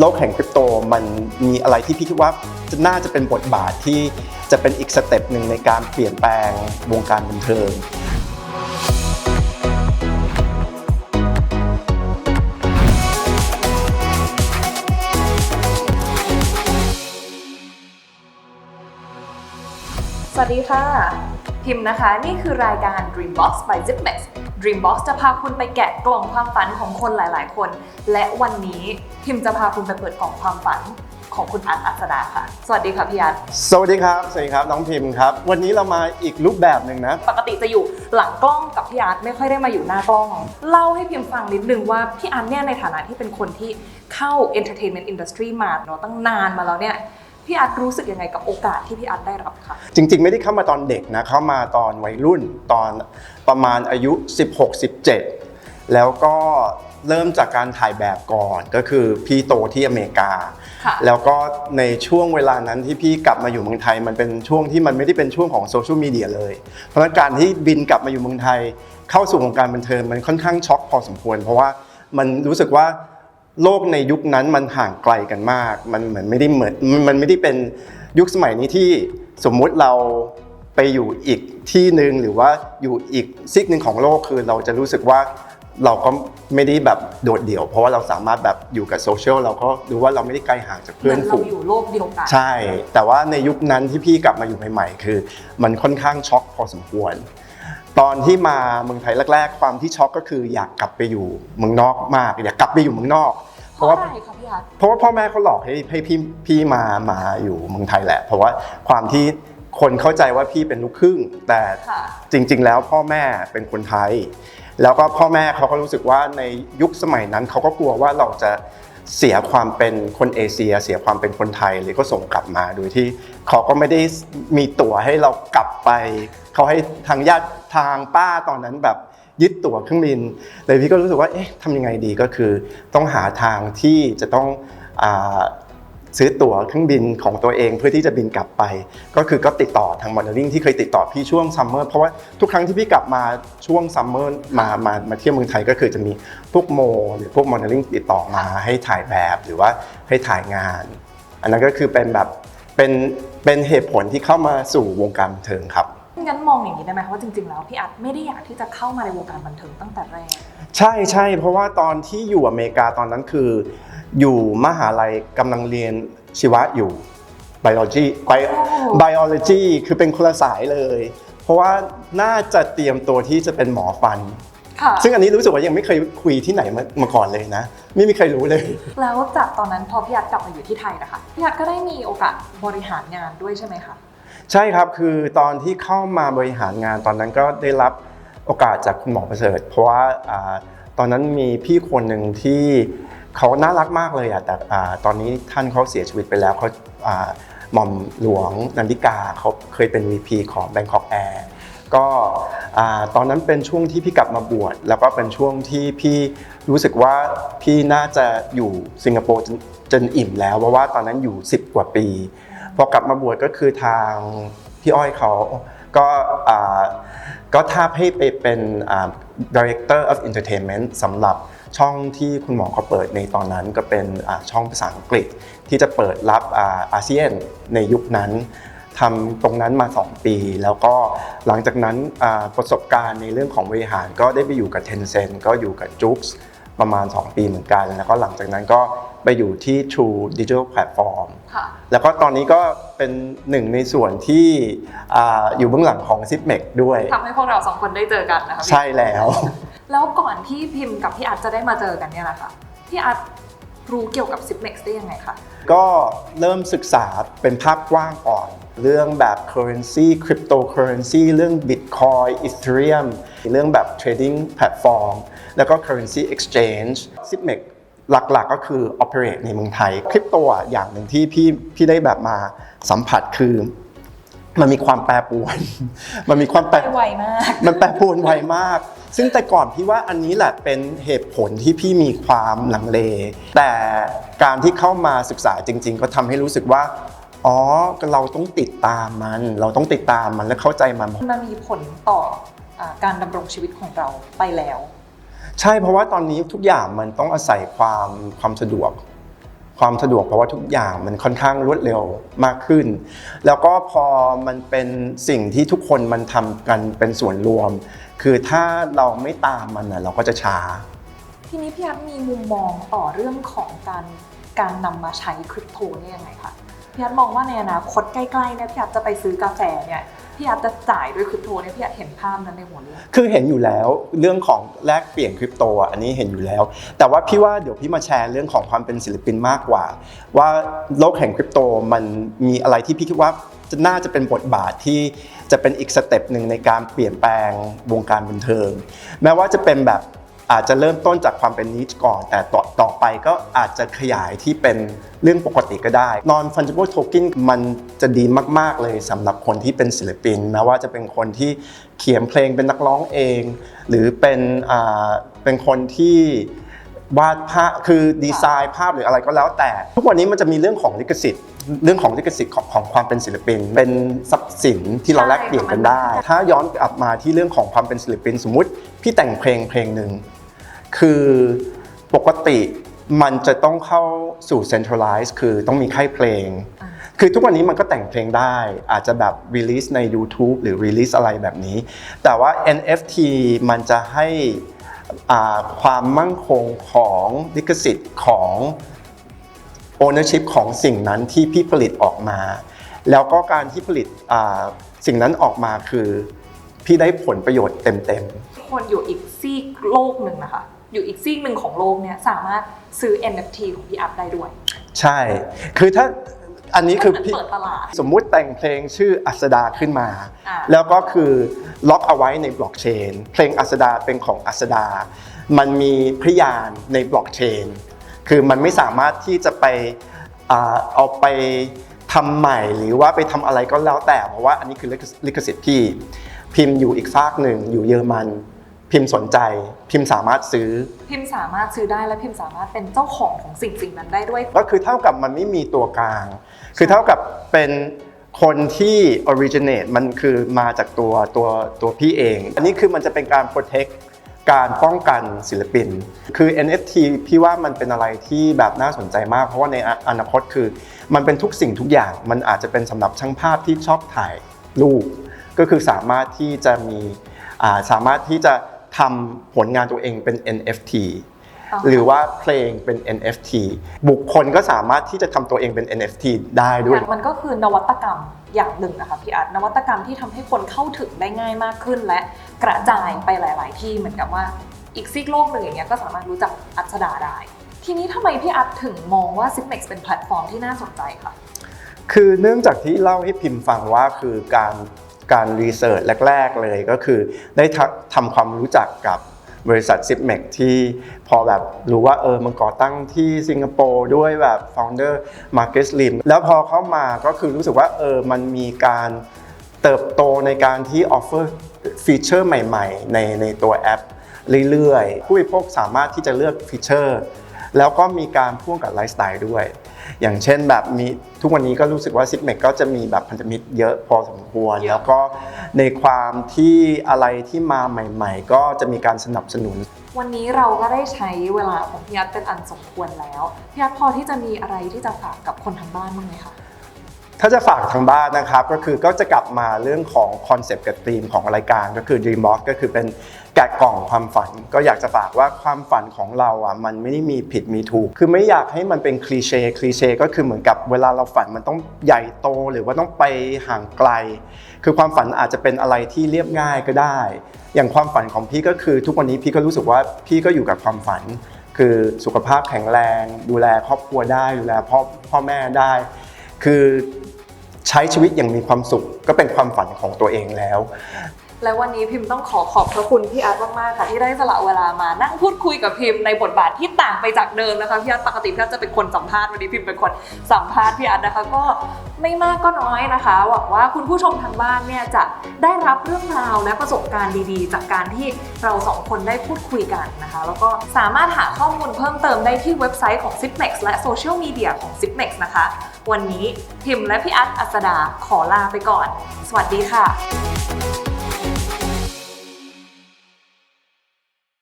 โลกแห่งคริปโตมันมีอะไรที่พี่คิดว่าจะน่าจะเป็นบทบาทที่จะเป็นอีกสเต็ปหนึ่งในการเปลี่ยนแปลงวงการบันเทิง สวัสดีค่ะ พิมพ์นะคะ นี่คือรายการ Dreambox by Zipmex Dreambox จะพาคุณไปแกะกล่องความฝันของคนหลาย ๆ คน และวันนี้พิมพ์จะพาคุณไปเปิดกล่องความฝันของคุณอันอัศดาค่ะ สวัสดีค่ะพี่อันสวัสดีครับ สวัสดีครับน้องพิมพ์ครับ วันนี้เรามาอีกรูปแบบหนึ่งนะ ปกติจะอยู่หลังกล้องกับพี่อาร์ตไม่ค่อยได้มาอยู่หน้ากล้อง เล่าให้พิมพ์ฟังนิดนึงว่าพี่อาร์ตเนี่ยในฐานะที่เป็นคนที่เข้า entertainment industry มาเนาะตั้งนานมาแล้วเนี่ย พี่อาร์ตรู้สึกยังไงกับโอกาสที่พี่อาร์ตได้รับคะจริง ๆ ไม่ได้เข้ามาตอนเด็กนะเข้ามาตอนวัยรุ่นตอนประมาณอายุ 16-17 แล้วก็เริ่มจากการถ่ายแบบก่อนก็คือพี่โตที่อเมริกาค่ะแล้วก็ในช่วงเวลานั้นที่พี่กลับมาอยู่เมืองไทย มันเป็นช่วงที่มันไม่ได้เป็นช่วงของโซเชียลมีเดียเลย เพราะฉะนั้นการที่บินกลับมาอยู่เมืองไทย เข้าสู่วงการบันเทิงมันค่อนข้างช็อกพอสมควร เพราะว่ามันรู้สึกว่า โลกในยุคนั้นมันห่างไกลกันมาก มันเหมือนไม่ได้เหมือนมันมันไม่ได้เป็นยุคสมัยนี้ที่สมมุติเราไปอยู่อีกที่หนึ่งหรือว่าอยู่อีกซีกหนึ่งของโลกคือเราจะรู้สึกว่าเราก็ไม่ได้แบบโดดเดี่ยว เพราะว่าเราสามารถแบบอยู่กับโซเชียลเราก็รู้ว่าเราไม่ได้ไกลห่างจากเหเพื่มืออนนเราฝูงอยู่โลกเดียวกันใช่ แต่ว่าในยุคนั้นที่พี่กลับมาอยู่ใหม่ๆ คือ มันค่อนข้างช็อกพอสมควร ตอนที่มาเมืองไทยแรก ๆ ความที่ช็อกก็คืออยากกลับไปอยู่เมืองนอกมาก อยากกลับไปอยู่เมืองนอก เพเพราะราะว่าอะไรคะพี่อาร์ตเพราะว่าพ่อแม่เขาหลอกให้ให้พี่พี่มามาอยู่เมืองไทยแหละ เพราะว่าความที่คนเข้าใจว่าพี่เป็นลูกครึ่ง แต่ค่ะจริง ๆ แล้วพ่อแม่เป็นคนไทย แล้วก็พ่อแม่เขาก็รู้สึกว่าในยุคสมัยนั้นเขาก็กลัวว่าเราจะ เสียความเป็นคนเอเชีย เสียความเป็นคนไทยเลยก็ส่งกลับมาโดยที่เขาก็ไม่ได้มีตั๋วให้เรากลับไป เขาให้ทางญาติทางป้าตอนนั้นแบบยึดตั๋วเครื่องบินเลยพี่ก็รู้สึกว่าเอ๊ะทำยังไงดีก็คือ ต้องหาทางที่จะต้องอา ซื้อตั๋วเครื่องบินของตัวเองเพื่อที่จะบินกลับไป ก็คือก็ติดต่อทางมอนิเตอร์ลิงที่เคยติดต่อพี่ช่วงซัมเมอร์เพราะว่าทุกครั้งที่พี่กลับมาช่วงซัมเมอร์มามามาเที่ยวเมืองไทยก็คือจะมีพวกโม หรือพวกมอนิเตอร์ลิงติดต่อมาให้ถ่ายแบบหรือว่าให้ถ่ายงาน อันนั้นก็คือเป็นแบบเป็นเป็นเหตุผลที่เข้ามาสู่วงการบันเทิงครับงั้นมองอย่างนี้ได้ไหมคะว่าจริงๆ แล้วพี่อาร์ตไม่ได้อยากที่จะเข้ามาในวงการบันเทิงตั้งแต่แรก ใช่ใช่เพราะว่าตอนที่อยู่อเมริกาตอนนั้นคือ อยู่มหาลัยกำลังเรียนชีวะอยู่ biology Bio- โอ้ biology คือเป็นคนละสายเลย เพราะว่าน่าจะเตรียมตัวที่จะเป็นหมอฟันค่ะซึ่งอันนี้รู้สึกว่ายังไม่เคยคุยที่ไหนมามาก่อนเลยนะ ไม่มีใครรู้เลย แล้วจากตอนนั้นพอพี่อาร์ตกลับมาอยู่ที่ไทยนะคะพี่อาร์ตก็ได้มีโอกาสบริหารงานด้วยใช่ไหมคะใช่ครับคือตอนที่เข้ามาบริหารงานตอนนั้นก็ได้รับโอกาสจากคุณหมอประเสริฐ เพราะว่าอาตอนนั้นมีพี่คนหนึ่งที่ เขาน่ารักมากเลยอะแต่ตอนนี้ท่านเขาเสียชีวิตไปแล้วเขาหม่อมหลวงนันทิกาเขาเคยเป็น VP ของ Bangkok Air ก็ตอนนั้นเป็นช่วงที่พี่กลับมาบวชแล้วก็เป็นช่วงที่พี่รู้สึกว่าพี่น่าจะอยู่สิงคโปร์จนอิ่มแล้วเพราะว่าตอนนั้นอยู่ 10 กว่าปีพอกลับมาบวชก็คือทางพี่อ้อยเขาก็ก็ทาให้ไปเป็น director of entertainment สำหรับ ช่องที่คุณหมอเขาเปิดในตอนนั้นก็เป็นอ่าช่องภาษาอังกฤษ ที่จะเปิดรับอ่าอาเซียนในยุคนั้นทำตรงนั้นมา 2 ปี แล้วก็หลังจากนั้นอ่าประสบการณ์ในเรื่องของบริหารก็ได้ไปอยู่กับ Tencent ก็อยู่กับ j u x ประมาณ 2 ปีเหมือนกัน แล้วก็หลังจากนั้นก็ไปอยู่ที่ True Digital Platform ค่ะแล้วก็ตอนนี้ก็เป็นหนึ่งในส่วนที่อ่าอยู่เบื้องหลังของ z i p m e c ด้วยทำให้พวกเราสองคนได้เจอกันนะคะพี่ใช่แล้ว แล้วก่อนที่พิมพ์กับพี่อาร์ตจะได้มาเจอกันเนี่ยแหละค่ะพี่อาร์ตรู้เกี่ยวกับ s i p m e x ได้ยังไงคะก็เริ่มศึกษาเป็นภาพกว้างก่อน เรื่องแบบ currency cryptocurrency เรื่อง bitcoin ethereum เรื่องแบบ trading platform แล้วก็ currency exchange z i p m e c หลักๆก็คือ operate ในเมืองไทย คริปโตอะอย่างหนึ่งที่พี่พี่ได้แบบมาสัมผัสคือ มันมีความแปรปรวน มันมีความแปรไวมาก มันแปรปรวนไวมาก ซึ่งแต่ก่อนพี่ว่าอันนี้แหละเป็นเหตุผลที่พี่มีความลังเล แต่การที่เข้ามาศึกษาจริง ๆ ก็ทำให้รู้สึกว่าอ๋อเราต้องติดตามมัน เราต้องติดตามมันและเข้าใจมันมันมีผลต่ออาการดำรงชีวิตของเราไปแล้ว ใช่เพราะว่าตอนนี้ทุกอย่างมันต้องอาศัยความความสะดวก ความสะดวกเพราะว่าทุกอย่างมันค่อนข้างรวดเร็วมากขึ้น แล้วก็พอมันเป็นสิ่งที่ทุกคนมันทำกันเป็นส่วนรวม คือถ้าเราไม่ตามมันนะเราก็จะช้า ทีนี้พี่อัดมีมุมมองต่อเรื่องของการการนำมาใช้คริปโตเนี่ยยังไงคะ พี่อัดมองว่าในอนาคตใกล้ๆเนี่ยพี่อัดจะไปซื้อกาแฟเนี่ยพี่อัดจะจ่ายด้วยคริปโตเนี่ยพี่อัดเห็นภาพนั้นในหัวเลยคือเห็นอยู่แล้วเรื่องของแลกเปลี่ยนคริปโตอะอันนี้เห็นอยู่แล้ว แต่ว่าพี่ว่าเดี๋ยวพี่มาแชร์เรื่องของความเป็นศิลปินมากกว่า ว่าโลกแห่งคริปโตมันมีอะไรที่พี่คิดว่าจะน่าจะเป็นบทบาทที่จะเป็นอีกสเต็ปหนึ่งในการเปลี่ยนแปลงวงการบันเทิงแม้ว่าจะเป็นแบบ อาจจะเริ่มต้นจากความเป็นนิชก่อน แต่ต่อต่อไปก็อาจจะขยายที่เป็นเรื่องปกติก็ได้ non fungible token มันจะดีมาก ๆ เลยสำหรับคนที่เป็นศิลปินแม้ว่าจะเป็นคนที่เขียนเพลงเป็นนักร้องเอง หรือเป็นอ่าเป็นคนที่วาดภาพคือดีไซน์ภาพหรืออะไรก็แล้วแต่ ทุกวันนี้มันจะมีเรื่องของลิขสิทธิ์เรื่องของลิขสิทธิ์ของของความเป็นศิลปิน เป็นทรัพย์สินที่เราแลกเปลี่ยนกันได้ ถ้าย้อนกลับมาที่เรื่องของความเป็นศิลปิน สมมุติพี่แต่งเพลงเพลงหนึ่ง คือปกติมันจะต้องเข้าสู่ centralize คือต้องมีค่ายเพลงอ่าคือทุกวันนี้มันก็แต่งเพลงได้ อาจจะแบบ release ใน YouTube หรือ release อะไรแบบนี้ แต่ว่า NFT มันจะให้อ่าความมั่งคงของลิขสิทธิ์ของ ownership ของสิ่งนั้นที่พี่ผลิตออกมา แล้วก็การที่ผลิตอ่าสิ่งนั้นออกมาคือ พี่ได้ผลประโยชน์เต็มๆคนอยู่อีกซีกโลกหนึ่งนะคะ อยู่อีกซีกหนึ่งของโลกเนี่ยสามารถซื้อ NFT ของพี่อัพได้ด้วย ใช่ คือถ้าอันนี้คือมันพี่เปิดตลาด สมมุติแต่งเพลงชื่ออัสดาขึ้นมาอ่าแล้วก็คือล็อกเอาไว้ในบล็อกเชน เพลงอัสดาเป็นของอัสดา มันมีพยานในบล็อกเชน คือมันไม่สามารถที่จะไปอ่าเอาไปทำใหม่หรือว่าไปทำอะไรก็แล้วแต่เพราะว่าอันนี้คือลิขลิขสิทธิ์พี่พิมพ์อยู่อีกฟากหนึ่งอยู่เยอรมัน พิมพ์สนใจ พิมพ์สามารถซื้อ พิมพ์สามารถซื้อได้และพิมพ์สามารถเป็นเจ้าของของสิ่งสิ่งนั้นได้ด้วย ก็คือเท่ากับมันไม่มีตัวกลาง คือเท่ากับเป็นคนที่ originate มันคือมาจากตัวตัวตัวพี่เอง อันนี้คือมันจะเป็นการ protect การป้องกันศิลปิน คือ NFT พี่ว่ามันเป็นอะไรที่แบบน่าสนใจมาก เพราะว่าในออนาคตคือ มันเป็นทุกสิ่งทุกอย่าง มันอาจจะเป็นสำหรับช่างภาพที่ชอบถ่ายรูป ก็คือสามารถที่จะมีอ่าสามารถที่จะ ทำผลงานตัวเองเป็น NFT อ๋อหรือว่าเพลงเป็น NFT บุคคลก็สามารถที่จะทำตัวเองเป็น NFT ได้ด้วย มันก็คือนวัตกรรมอย่างหนึ่งนะคะพี่อาร์ตนวัตกรรมที่ทำให้คนเข้าถึงได้ง่ายมากขึ้น และกระจายไปหลาย ๆ ที่เหมือนกับว่าอีกซีกโลกหนึ่งอย่างเงี้ยก็สามารถรู้จักอัศดาได้ ทีนี้ทำไมพี่อาร์ตถึงมองว่า Zipmex เป็นแพลตฟอร์มที่น่าสนใจคะคือเนื่องจากที่เล่าให้พิมพ์ฟังว่าคือการ การรีเสิร์ชแรก ๆ เลยก็คือได้ทำความรู้จักกับบริษัท z i p m e c ที่พอแบบรู้ว่าเออมันก่อตั้งที่สิงคโปร์ด้วยแบบ founder Marcus Lim แล้วพอเข้ามาก็คือรู้สึกว่าเออมันมีการเติบโตในการที่ offer ฟีเจอร์ใหม่ๆ ในในตัวแอปเรื่อยๆ ผู้บริโภคสามารถที่จะเลือกฟีเจอร์ แล้วก็มีการพ่วงกับไลฟ์สไตล์ด้วย อย่างเช่นแบบมีทุกวันนี้ก็รู้สึกว่าซิกเมกก็จะมีแบบพันธมิตรเยอะพอสมควรเยอะแล้วก็ในความที่อะไรที่มาใหม่ ๆ ก็จะมีการสนับสนุน วันนี้เราก็ได้ใช้เวลาของพี่อาร์ตเป็นอันสมควรแล้วพี่อาร์ตพอที่จะมีอะไรที่จะฝากกับคนทางบ้านบ้างไหมคะ ถ้าจะฝากทางบ้านนะครับก็คือก็จะกลับมาเรื่องของคอนเซปต์กับธีมของรายการก็คือ Dreambox ก็คือเป็นแกะกล่องความฝัน ก็อยากจะฝากว่าความฝันของเราอะมันไม่ได้มีผิดมีถูก คือไม่อยากให้มันเป็นคลีเช่คลีเช่ก็คือเหมือนกับเวลาเราฝันมันต้องใหญ่โตหรือว่าต้องไปห่างไกล คือความฝันอาจจะเป็นอะไรที่เรียบง่ายก็ได้ อย่างความฝันของพี่ก็คือ ทุกวันนี้พี่ก็รู้สึกว่าพี่ก็อยู่กับความฝัน คือสุขภาพแข็งแรง ดูแลครอบครัวได้ ดูแลพ่อพ่อแม่ได้ คือ ใช้ชีวิตอย่างมีความสุขก็เป็นความฝันของตัวเองแล้ว และวันนี้พิมพ์ต้องขอขอบพระคุณพี่อาร์ตมากๆค่ะที่ได้สละเวลามานั่งพูดคุยกับพิมพ์ในบทบาทที่ต่างไปจากเดิมนะคะพี่อาร์ตปกติพี่อาร์ตจะเป็นคนสัมภาษณ์วันนี้พิมพ์เป็นคนสัมภาษณ์พี่อาร์ตนะคะก็ไม่มากก็น้อยนะคะหวังว่าคุณผู้ชมทางบ้านเนี่ยจะได้รับเรื่องราวและประสบการณ์ดีๆ จากการที่เราสองคนได้พูดคุยกันนะคะ แล้วก็สามารถหาข้อมูลเพิ่มเติมได้ที่เว็บไซต์ของ z i p m e x และโซเชียลมีเดียของ z i p m e x นะคะ วันนี้พิมพ์และพี่อาร์ตอัสดาขอลาไปก่อน สวัสดีค่ะ